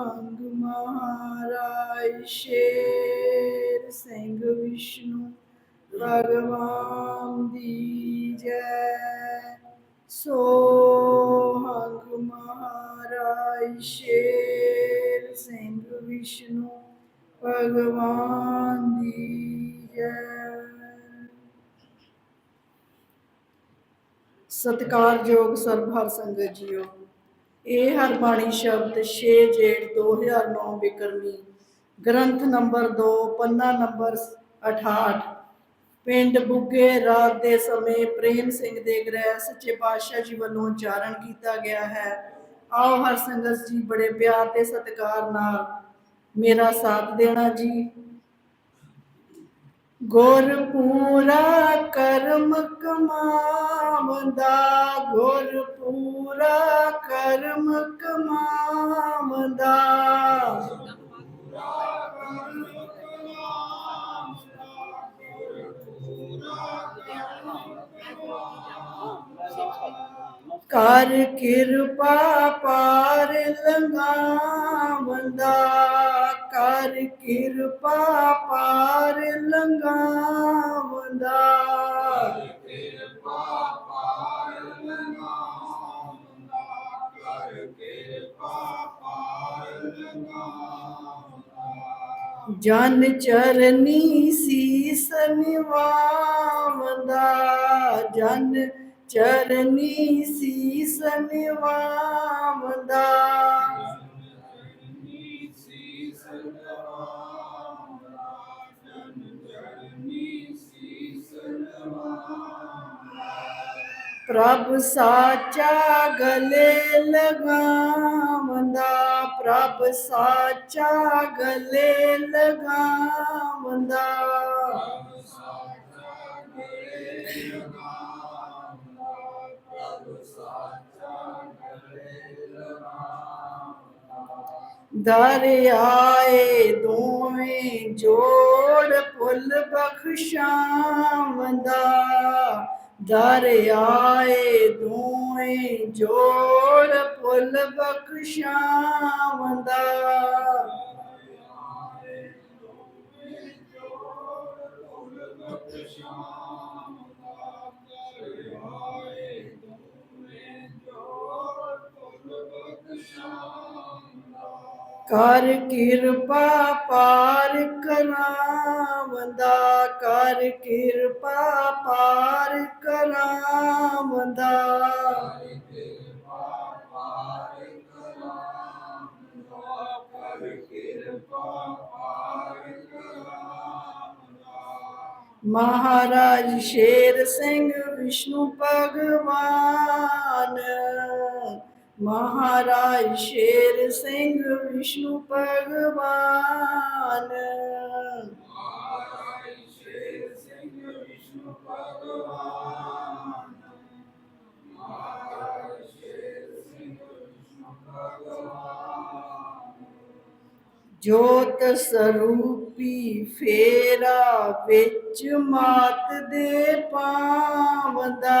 ਸੋਹੰਗ ਮਹਾਰਾਜ ਸ਼ੇਰ ਸਿੰਘ ਵਿਸ਼ਨੂੰ, ਭਗਵਾਨ ਦੀ ਜੈ। ਸੋ ਹੰਗ ਮਹਾਰਾਜ ਸ਼ੇਰ ਸਿੰਘ ਵਿਸ਼ਨੂੰ, ਭਗਵਾਨ ਦੀ ਜੈ। ਸਤਿਕਾਰਯੋਗ ਸਰਬ ਹਰ ਸੰਗਤ ਜੀਓ। ਇਹ ਹਰਬਾਣੀ ਸ਼ਬਦ 6 ਜੇਠ 2009 ਬਿਕਰਮੀ। ਗ੍ਰੰਥ ਨੰਬਰ 2 ਪੰਨਾ ਨੰਬਰ 68 ਪਿੰਡ ਬੁੱਗੇ ਰਾਤ ਦੇ ਸਮੇਂ ਪ੍ਰੇਮ ਸਿੰਘ ਦੇ ਗ੍ਰਹਿ ਸੱਚੇ ਪਾਤਸ਼ਾਹ ਜੀ ਵੱਲੋਂ ਉਚਾਰਨ ਕੀਤਾ ਗਿਆ ਹੈ। ਆਓ ਹਰ ਸੰਗਤ ਜੀ ਬੜੇ ਪਿਆਰ ਤੇ ਸਤਿਕਾਰ ਨਾਲ ਮੇਰਾ ਸਾਥ ਦੇਣਾ ਜੀ। ਗੁਰ ਪੂਰਾ ਕਰਮ ਕਮਾਵੰਦਾ, ਗੁਰ ਪੂਰਾ ਕਰਮ ਕਮਾਵੰਦਾ। ਕਰ ਕਿਰਪਾ ਪਾਰ ਲੰਘਾਵੰਦਾ। ਕਰ ਕਿਰਪਾ ਪਾਰ ਲੰਘਾਵੰਦਾ। ਜਨ ਚਰਨੀ ਸੀਸ ਨਿਵਾਵੰਦਾ ਜਨ ਚਰਨੀ ਸੀਸ ਨਿਵਾਵੰਦਾ ਪ੍ਰਭ ਸਾਚਾ ਗਲੇ ਲਗਾਵੰਦਾ ਪ੍ਰਭ ਸਾਚਾ ਗਲੇ ਲਗਾਵੰਦਾ। ਦਰਿਆਏ ਆਏ ਦੋਵੇਂ ਜੋੜ ਪੁੱਲ ਬਖਸ਼ਾਵੰਦਾ। ਦਰਿਆਏ ਆਏ ਦੋਵੇਂ ਜੋੜ ਪੁੱਲ ਬਖਸ਼ਾਵੰਦਾ। ਕਰ ਕਿਰਪਾ ਪਾਰ ਕਰਾਵੰਦਾ ਕਰ ਕਿਰਪਾ ਪਾਰ ਕਰਾਵੰਦਾ ਮਹਾਰਾਜ ਸ਼ੇਰ ਸਿੰਘ ਵਿਸ਼ਨੂੰ ਭਗਵਾਨ ਮਹਾਰਾਜ ਸ਼ੇਰ ਸਿੰਘ ਵਿਸ਼ਨੂੰ ਭਗਵਾਨ। ਜੋਤ ਸਰੂਪੀ ਫੇਰਾ ਵਿੱਚ ਮਾਤ ਦੇ ਪਾਵਦਾ।